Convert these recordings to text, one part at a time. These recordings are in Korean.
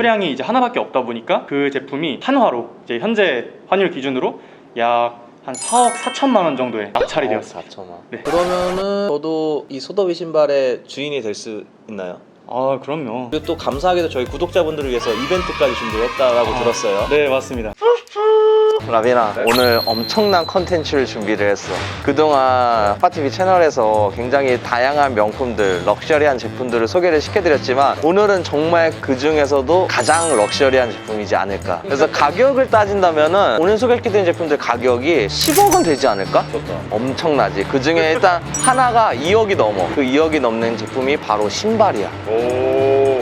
수량이 이제 하나밖에 없다 보니까 그 제품이 한화로 이제 현재 환율 기준으로 약 한 4억 4천만 원 정도에 낙찰이 되었습니다. 4천만. 네. 그러면은 저도 이 소더비 신발의 주인이 될 수 있나요? 아 그럼요. 그리고 또 감사하게도 저희 구독자분들을 위해서 이벤트까지 준비했다라고 들었어요. 네 맞습니다. 라비나. 오늘 엄청난 컨텐츠를 준비를 했어. 그동안 파티비 채널에서 굉장히 다양한 명품들 럭셔리한 제품들을 소개를 시켜드렸지만 오늘은 정말 그 중에서도 가장 럭셔리한 제품이지 않을까. 그래서 가격을 따진다면 은 오늘 소개시켜드린 제품들 가격이 10억은 되지 않을까? 엄청나지. 그 중에 일단 하나가 2억이 넘어. 그 2억이 넘는 제품이 바로 신발이야. 오.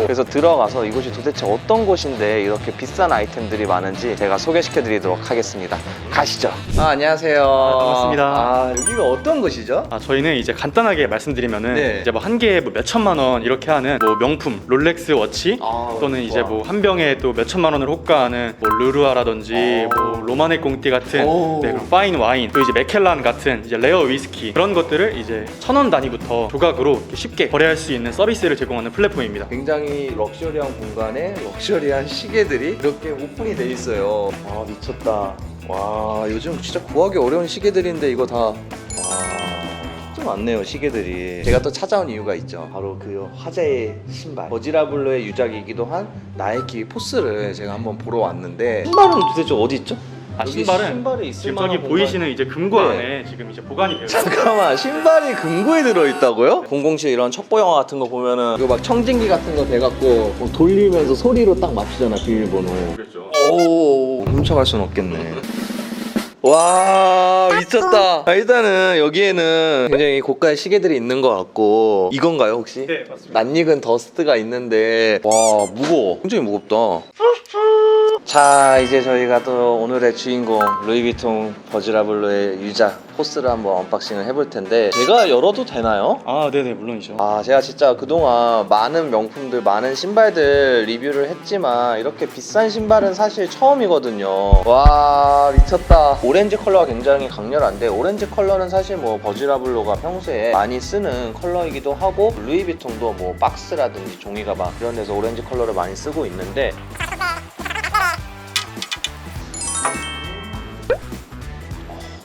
그래서 들어가서 이곳이 도대체 어떤 곳인데 이렇게 비싼 아이템들이 많은지 제가 소개시켜 드리도록 하겠습니다. 가시죠. 아, 안녕하세요. 반갑습니다. 아, 여기가 어떤 곳이죠? 아 저희는 이제 간단하게 말씀드리면은 네. 이제 뭐 한 개에 뭐 몇천만 원 이렇게 하는 뭐 명품 롤렉스 워치 아, 또는 이제 뭐 한 병에 또 몇천만 원을 호가하는 뭐 르루아라든지 오. 뭐 로마네 꽁띠 같은 오. 네, 그런 파인 와인 또 이제 맥켈란 같은 이제 레어 위스키 그런 것들을 이제 천 원 단위부터 조각으로 이렇게 쉽게 거래할 수 있는 서비스를 제공하는 플랫폼입니다. 굉장히 럭셔리한 공간에 럭셔리한 시계들이 이렇게 오픈이 돼 있어요. 아, 미쳤다. 와, 요즘 진짜 구하기 어려운 시계들인데 이거 다 와. 좀 많네요 시계들이 제가 또 찾아온 이유가 있죠 바로 그 화제의 신발 버지라블로의 유작이기도 한 나이키 포스를 제가 한번 보러 왔는데 신발은 도대체 어디 있죠? 아 여기 신발은 신발이 있을 지금 만한 저기 공간- 보이시는 이제 금고 네. 안에 지금 이제 보관이 되어 있어요. 잠깐만 신발이 금고에 들어있다고요? 007 이런 첩보 영화 같은 거 보면은 이거 막 청진기 같은 거 대갖고 뭐 돌리면서 소리로 딱 맞추잖아 비밀번호 그렇죠. 오 훔쳐갈 순 없겠네 와 미쳤다 아, 일단은 여기에는 굉장히 고가의 시계들이 있는 것 같고 이건가요 혹시? 네 맞습니다. 낯익은 더스트가 있는데 와 무거워 굉장히 무겁다 자 이제 저희가 또 오늘의 주인공 루이비통 버지라블로의 유작 포스를 한번 언박싱을 해볼 텐데 제가 열어도 되나요? 아 네네 물론이죠. 아 제가 진짜 그동안 많은 명품들 많은 신발들 리뷰를 했지만 이렇게 비싼 신발은 사실 처음이거든요 와 미쳤다 오렌지 컬러가 굉장히 강렬한데 오렌지 컬러는 사실 뭐 버지라블로가 평소에 많이 쓰는 컬러이기도 하고 루이비통도 뭐 박스라든지 종이가 막 이런 데서 오렌지 컬러를 많이 쓰고 있는데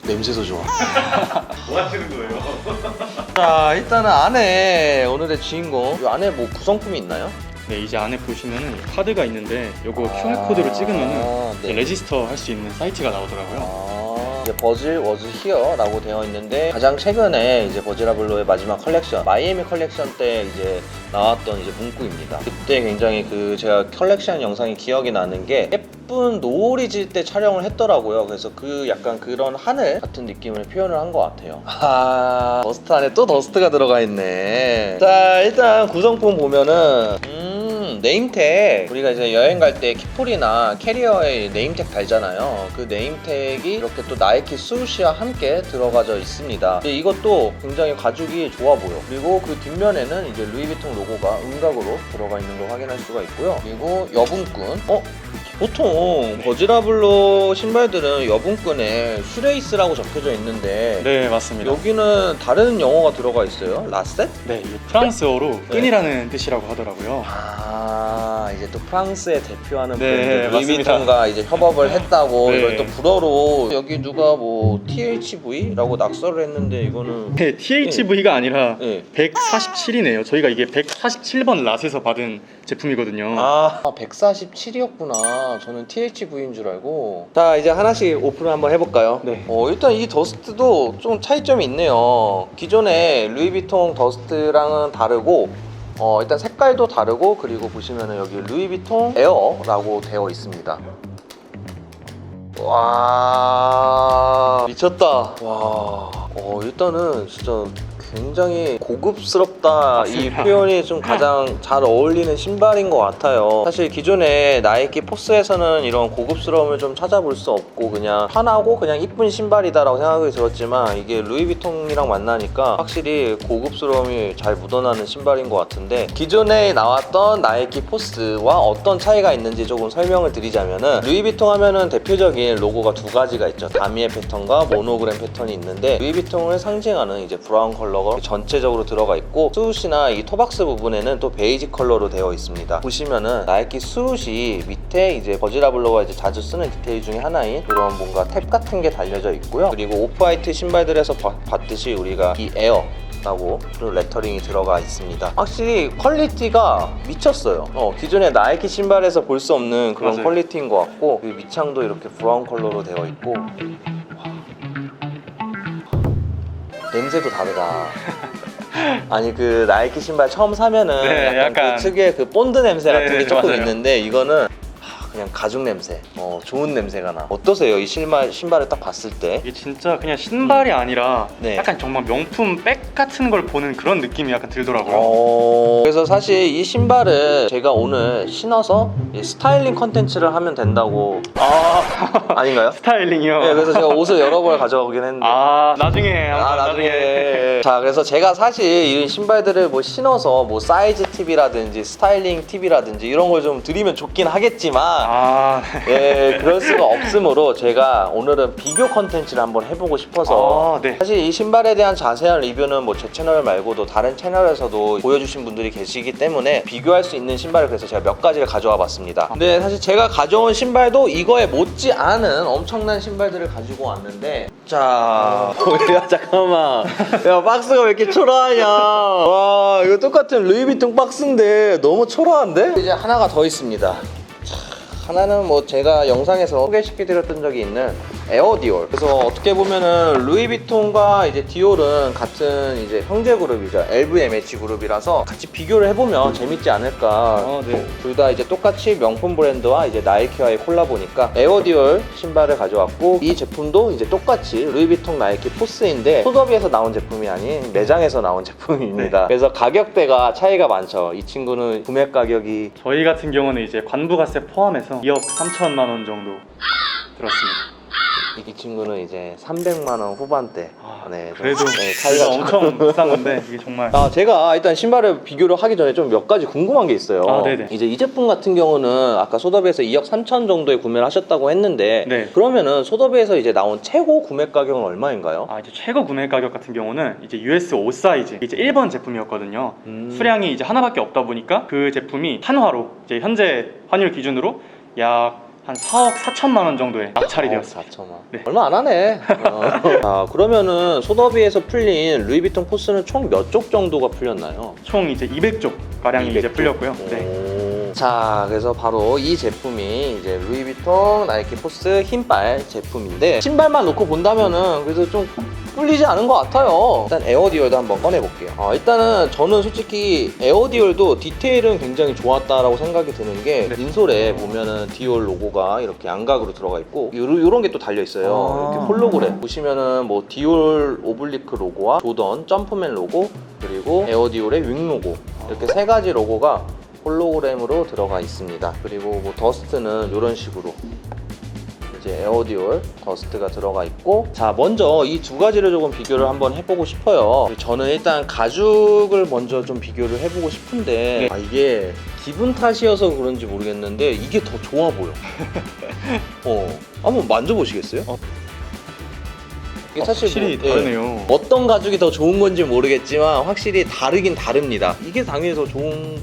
냄새도 좋아 뭐 하시는 거예요? 자 일단은 안에 오늘의 주인공 이 안에 뭐 구성품이 있나요? 네 이제 안에 보시면은 카드가 있는데 요거 아, QR 코드로 찍으면은 네. 레지스터 할 수 있는 사이트가 나오더라고요. 아, 이제 버즐 워즈 히어라고 되어 있는데 가장 최근에 이제 버즈라블로의 마지막 컬렉션 마이애미 컬렉션 때 이제 나왔던 이제 문구입니다. 그때 굉장히 그 제가 컬렉션 영상이 기억이 나는 게 예쁜 노을이 질 때 촬영을 했더라고요. 그래서 그 약간 그런 하늘 같은 느낌을 표현을 한 것 같아요. 아 더스트 안에 또 더스트가 들어가 있네. 자 일단 구성품 보면은 음 네임택 우리가 이제 여행 갈 때 키폴이나 캐리어에 네임택 달잖아요. 그 네임택이 이렇게 또 나이키 스우시와 함께 들어가져 있습니다. 이것도 굉장히 가죽이 좋아 보여. 그리고 그 뒷면에는 이제 루이비통 로고가 음각으로 들어가 있는 걸 확인할 수가 있고요. 그리고 여분끈. 어? 보통 버지라블로 신발들은 여분끈에 슈레이스라고 적혀져 있는데 네 맞습니다. 여기는 다른 영어가 들어가 있어요. 라셋? 네 이게 프랑스어로 네. 끈이라는 뜻이라고 하더라고요. 아 이제 또 프랑스에 대표하는 네, 브랜드 맞습니다. 루이비통과 이제 협업을 했다고 네. 이걸 또 불어로 여기 누가 뭐 THV라고 낙서를 했는데 이거는 네 THV가 아니라 네. 147이네요. 저희가 이게 147번 랏에서 받은 제품이거든요. 아 147이었구나 저는 THV인 줄 알고 자 이제 하나씩 오픈을 한번 해볼까요? 네. 어 일단 이 더스트도 좀 차이점이 있네요 기존의 루이비통 더스트랑은 다르고 어 일단 색깔도 다르고 그리고 보시면은 여기 루이비통 에어라고 되어 있습니다. 와 미쳤다. 와 어, 일단은 진짜 굉장히 고급스럽다. 이. 표현이 좀 가장 잘 어울리는 신발인 것 같아요. 사실 기존에 나이키 포스에서는 이런 고급스러움을 좀 찾아볼 수 없고 그냥 편하고 그냥 이쁜 신발이다라고 생각이 들었지만 이게 루이비통이랑 만나니까 확실히 고급스러움이 잘 묻어나는 신발인 것 같은데 기존에 나왔던 나이키 포스와 어떤 차이가 있는지 조금 설명을 드리자면은 루이비통 하면은 대표적인 로고가 두 가지가 있죠. 다미의 패턴과 모노그램 패턴이 있는데 루이비통을 상징하는 이제 브라운 컬러 가 컬러가 전체적으로 들어가 있고 수옷이나 이 토박스 부분에는 또 베이지 컬러로 되어 있습니다. 보시면은 나이키 수옷이 밑에 이제 버지라블로가 이제 자주 쓰는 디테일 중에 하나인 이런 뭔가 탭 같은 게 달려져 있고요. 그리고 오프화이트 신발들에서 봐- 봤듯이 우리가 이 에어 라고 그런 레터링이 들어가 있습니다. 확실히 퀄리티가 미쳤어요. 어, 기존의 나이키 신발에서 볼 수 없는 그런 맞아요. 퀄리티인 것 같고 그 밑창도 이렇게 브라운 컬러로 되어 있고 냄새도 다르다. 아니 그 나이키 신발 처음 사면은 네, 약간, 약간- 그 특유의 그 본드 냄새 같은 네, 게 네, 조금 맞아요. 있는데 이거는 하, 그냥 가죽 냄새. 어 좋은 냄새가 나. 어떠세요? 이 신발 신발을 딱 봤을 때? 이게 진짜 그냥 신발이 아니라 네. 약간 정말 명품 백 같은 걸 보는 그런 느낌이 약간 들더라고요. 어... 그래서 사실 이 신발을 제가 오늘 신어서 이 스타일링 컨텐츠를 하면 된다고 아 아닌가요? 스타일링이요. 네, 그래서 제가 옷을 여러 벌 가져가긴 했는데 아 나중에 아, 한번 나중에. 자, 그래서 제가 사실 이 신발들을 뭐 신어서 뭐 사이즈 팁이라든지 스타일링 팁이라든지 이런 걸 좀 드리면 좋긴 하겠지만 아 예, 그럴 수가 없으므로 제가 오늘은 비교 컨텐츠를 한번 해보고 싶어서 아, 네. 사실 이 신발에 대한 자세한 리뷰는 뭐 제 채널 말고도 다른 채널에서도 보여주신 분들이 계시기 때문에 비교할 수 있는 신발을 그래서 제가 몇 가지를 가져와 봤습니다. 근데 사실 제가 가져온 신발도 이거에 못지 않은 엄청난 신발들을 가지고 왔는데 자, 야 잠깐만, 야 박스가 왜 이렇게 초라하냐? 와 이거 똑같은 루이비통 박스인데 너무 초라한데? 이제 하나가 더 있습니다. 하나는 뭐 제가 영상에서 소개시켜드렸던 적이 있는 에어 디올. 그래서 어떻게 보면은 루이비통과 이제 디올은 같은 이제 형제 그룹이죠. LVMH 그룹이라서 같이 비교를 해보면 재밌지 않을까. 아, 네. 둘 다 이제 똑같이 명품 브랜드와 이제 나이키와의 콜라보니까 에어디올 신발을 가져왔고 이 제품도 이제 똑같이 루이비통 나이키 포스인데 소더비에서 나온 제품이 아닌 매장에서 나온 제품입니다. 네. 그래서 가격대가 차이가 많죠. 이 친구는 구매 가격이 저희 같은 경우는 이제 관부가세 포함해서 2억 3천만 원 정도 들었습니다. 이 친구는 이제 300만 원 후반대. 아, 네, 좀- 그래도 네, 차이가 엄청 비싼 건데 이게 정말 아, 제가 일단 신발을 비교를 하기 전에 좀 몇 가지 궁금한 게 있어요. 아, 네네. 이제 이 제품 같은 경우는 아까 소더비에서 2억 3천 정도에 구매를 하셨다고 했는데 네. 그러면은 소더비에서 이제 나온 최고 구매 가격은 얼마인가요? 아 이제 최고 구매 가격 같은 경우는 이제 US 5 사이즈 이제 1번 제품이었거든요. 음. 수량이 이제 하나밖에 없다 보니까 그 제품이 한화로 이제 현재 환율 기준으로 약 한 4억 4천만 원 정도에 낙찰이 되었습니다. 4천만. 네. 얼마 안 하네. 어. 아, 그러면은 소더비에서 풀린 루이비통 포스는 총 몇 쪽 정도가 풀렸나요? 총 이제 200쪽 가량이 이제 200쪽? 풀렸고요. 네. 오. 자, 그래서 바로 이 제품이 이제 루이비통 나이키 포스 흰발 제품인데 신발만 놓고 본다면은 그래도 좀 꿀리지 않은 것 같아요. 일단 에어디올도 한번 꺼내볼게요. 어, 일단은 저는 솔직히 에어디올도 디테일은 굉장히 좋았다라고 생각이 드는 게 네. 인솔에 보면은 디올 로고가 이렇게 양각으로 들어가 있고 요런 게 또 달려 있어요. 아. 이렇게 홀로그램 보시면은 뭐 디올 오블리크 로고와 조던 점프맨 로고 그리고 에어디올의 윙 로고 이렇게 세 가지 로고가 홀로그램으로 들어가 있습니다. 그리고 뭐 더스트는 이런 식으로 이제 에어디올 더스트가 들어가 있고 자 먼저 이 두 가지를 조금 비교를 한번 해보고 싶어요 저는 일단 가죽을 먼저 좀 비교를 해보고 싶은데 아 이게 기분 탓이어서 그런지 모르겠는데 이게 더 좋아 보여 어 한번 만져보시겠어요? 어. 이게 사실 확실히 뭐, 예. 다르네요. 어떤 가죽이 더 좋은 건지 모르겠지만 확실히 다르긴 다릅니다 이게 당연히 더 좋지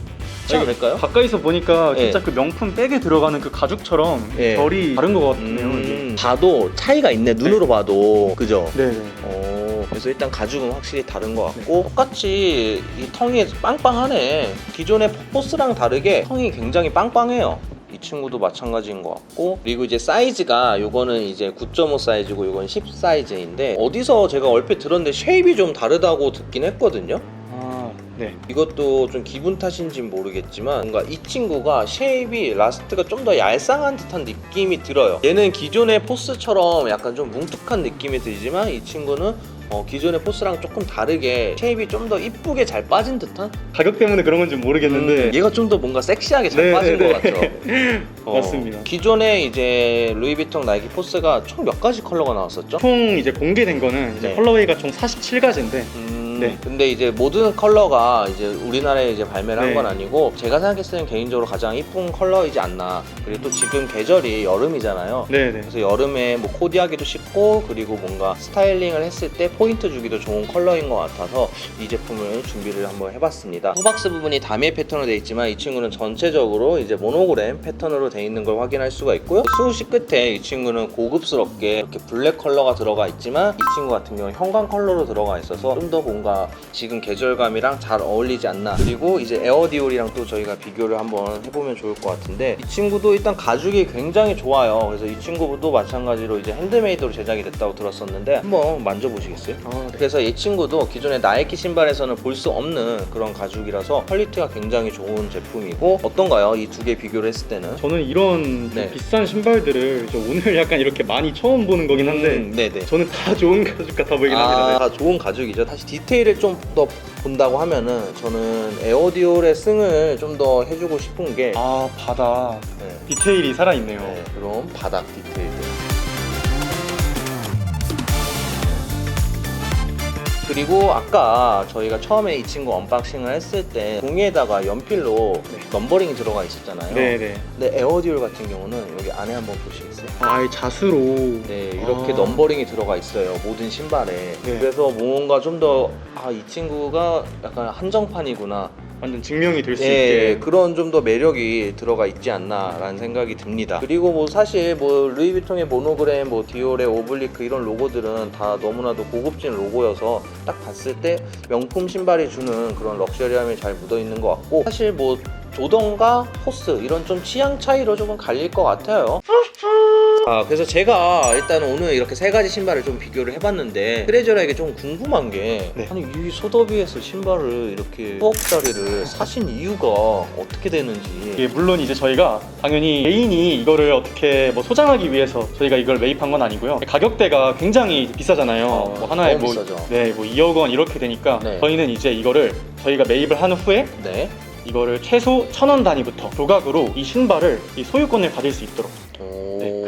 아니, 않을까요? 가까이서 보니까 네. 진짜 그 명품 백에 들어가는 그 가죽처럼 네. 결이 다른 것 같네요. 음, 봐도 차이가 있네 눈으로 봐도 그죠? 네네. 어, 그래서 일단 가죽은 확실히 다른 것 같고 똑같이 이 텅이 빵빵하네 기존의 포스랑 다르게 텅이 굉장히 빵빵해요 이 친구도 마찬가지인 것 같고 그리고 이제 사이즈가 요거는 이제 9.5 사이즈고 요건 10 사이즈인데 어디서 제가 얼핏 들었는데 쉐입이 좀 다르다고 듣긴 했거든요 아 네. 이것도 좀 기분 탓인지 모르겠지만 뭔가 이 친구가 쉐입이 라스트가 좀 더 얄쌍한 듯한 느낌이 들어요 얘는 기존의 포스처럼 약간 좀 뭉툭한 느낌이 들지만 이 친구는 어, 기존의 포스랑 조금 다르게 쉐입이 좀 더 이쁘게 잘 빠진 듯한? 가격 때문에 그런 건지 모르겠는데 음, 얘가 좀 더 뭔가 섹시하게 잘 네, 빠진 네, 것 네. 같죠 어, 맞습니다. 기존에 이제 루이비통 나이키 포스가 총 몇 가지 컬러가 나왔었죠? 총 이제 공개된 거는 이제 네. 컬러웨이가 총 47가지인데 음... 네. 근데 이제 모든 컬러가 이제 우리나라에 이제 발매를 한 네. 건 아니고 제가 생각했을 때는 개인적으로 가장 이쁜 컬러이지 않나. 그리고 또 지금 계절이 여름이잖아요. 네 네. 그래서 여름에 뭐 코디하기도 쉽고 그리고 뭔가 스타일링을 했을 때 포인트 주기도 좋은 컬러인 것 같아서 이 제품을 준비를 한번 해봤습니다. 후박스 부분이 다미에 패턴으로 되어 있지만 이 친구는 전체적으로 이제 모노그램 패턴으로 되어 있는 걸 확인할 수가 있고요. 수시 끝에 이 친구는 고급스럽게 이렇게 블랙 컬러가 들어가 있지만 이 친구 같은 경우는 형광 컬러로 들어가 있어서 좀 더 뭔가 지금 계절감이랑 잘 어울리지 않나. 그리고 이제 에어디올이랑 또 저희가 비교를 한번 해보면 좋을 것 같은데 이 친구도 일단 가죽이 굉장히 좋아요. 그래서 이 친구도 마찬가지로 이제 핸드메이드로 제작이 됐다고 들었었는데 한번 만져보시겠어요? 아, 네. 그래서 이 친구도 기존의 나이키 신발에서는 볼 수 없는 그런 가죽이라서 퀄리티가 굉장히 좋은 제품이고 어떤가요? 이 두 개 비교를 했을 때는? 저는 이런 좀 네. 비싼 신발들을 저 오늘 약간 이렇게 많이 처음 보는 거긴 한데 음, 네네. 저는 다 좋은 가죽 같아 보이긴 합니다. 네. 아, 좋은 가죽이죠. 다시 디테일 을 좀 더 본다고 하면은 저는 에어디올의 승을 좀 더 해주고 싶은 게 아 바다 네. 디테일이 살아있네요. 네, 그런 바닥 디테일 그리고 아까 저희가 처음에 이 친구 언박싱을 했을 때 종이에다가 연필로 네. 넘버링이 들어가 있었잖아요. 네네. 근데 에어디올 같은 경우는 여기 안에 한번 보시겠어요? 아, 이 자수로. 네, 이렇게 아. 넘버링이 들어가 있어요. 모든 신발에. 네. 그래서 뭔가 좀 더, 아, 이 친구가 약간 한정판이구나. 완전 증명이 될 수 예, 있게. 그런 좀 더 매력이 들어가 있지 않나라는 생각이 듭니다. 그리고 뭐 사실 뭐 루이비통의 모노그램, 뭐 디올의 오블리크 이런 로고들은 다 너무나도 고급진 로고여서 딱 봤을 때 명품 신발이 주는 그런 럭셔리함이 잘 묻어 있는 것 같고 사실 뭐 조던과 포스 이런 좀 취향 차이로 조금 갈릴 것 같아요. 아 그래서 제가 일단 오늘 이렇게 세 가지 신발을 좀 비교를 해봤는데 트레저라에게 좀 궁금한 게 네. 아니 이 소더비에서 신발을 이렇게 수억짜리를 사신 이유가 어떻게 되는지 예, 물론 이제 저희가 당연히 개인이 이거를 어떻게 뭐 소장하기 위해서 저희가 이걸 매입한 건 아니고요. 가격대가 굉장히 비싸잖아요. 어, 뭐 하나에 너무 뭐, 비싸죠. 네, 뭐 2억 원 이렇게 되니까 네. 저희는 이제 이거를 저희가 매입을 한 후에 네. 이거를 최소 천 원 단위부터 조각으로 이 신발을 이 소유권을 가질 수 있도록 네,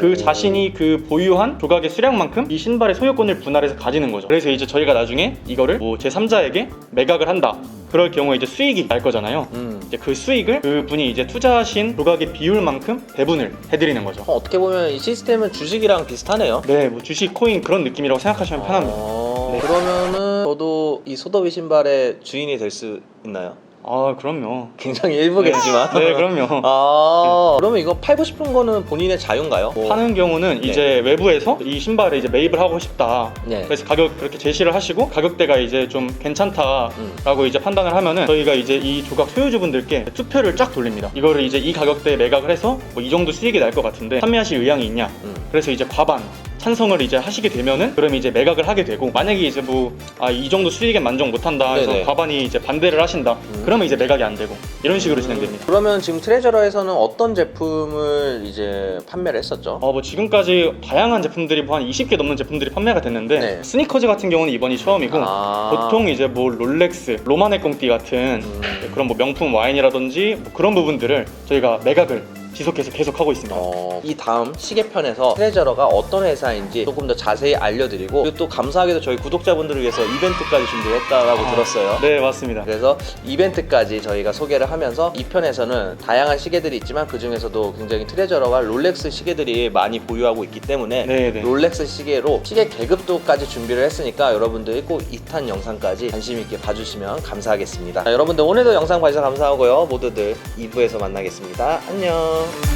그 자신이 그 보유한 조각의 수량만큼 이 신발의 소유권을 분할해서 가지는 거죠. 그래서 이제 저희가 나중에 이거를 뭐 제3자에게 매각을 한다. 그럴 경우에 이제 수익이 날 거잖아요. 음. 이제 그 수익을 그 분이 이제 투자하신 조각의 비율만큼 배분을 해드리는 거죠. 어, 어떻게 보면 이 시스템은 주식이랑 비슷하네요. 네, 뭐 주식, 코인 그런 느낌이라고 생각하시면 편합니다. 어, 네. 그러면은 저도 이 소더비 신발의 주인이 될 수 있나요? 아, 그럼요. 굉장히 일부겠지만. 네, 그럼요. 아, 그러면 이거 팔고 싶은 거는 본인의 자유인가요? 뭐- 하는 경우는 네. 이제 외부에서 이 신발을 이제 매입을 하고 싶다. 네. 그래서 가격 그렇게 제시를 하시고 가격대가 이제 좀 괜찮다라고 음. 이제 판단을 하면은 저희가 이제 이 조각 소유주분들께 투표를 쫙 돌립니다. 이거를 이제 이 가격대에 매각을 해서 뭐 이 정도 수익이 날 것 같은데 판매하실 의향이 있냐? 음. 그래서 이제 과반 찬성을 이제 하시게 되면은 그럼 이제 매각을 하게 되고 만약에 이제 뭐 아 이 정도 수익에 만족 못한다 해서 네네. 과반이 이제 반대를 하신다 음. 그러면 이제 매각이 안 되고 이런 식으로 진행됩니다. 그러면 지금 트레저러에서는 어떤 제품을 이제 판매를 했었죠? 어, 뭐 지금까지 다양한 제품들이 뭐한 20개 넘는 제품들이 판매가 됐는데 네. 스니커즈 같은 경우는 이번이 처음이고 아. 보통 이제 뭐 롤렉스, 로마네 꽁띠 같은 음. 그런 뭐 명품 와인이라든지 뭐 그런 부분들을 저희가 매각을 지속해서 계속 하고 있습니다. 어, 이 다음 시계편에서 트레저러가 어떤 회사인지 조금 더 자세히 알려드리고 그리고 또 감사하게도 저희 구독자분들을 위해서 이벤트까지 준비했다라고 아, 들었어요. 네, 맞습니다. 그래서 이벤트까지 저희가 소개를 하면서 이 편에서는 다양한 시계들이 있지만 그 중에서도 굉장히 트레저러와 롤렉스 시계들이 많이 보유하고 있기 때문에 네, 네. 롤렉스 시계로 시계 계급도까지 준비를 했으니까 여러분들이 꼭 2탄 영상까지 관심 있게 봐주시면 감사하겠습니다. 자, 여러분들 오늘도 영상 봐주셔서 감사하고요. 모두들 2부에서 만나겠습니다. 안녕. Bye.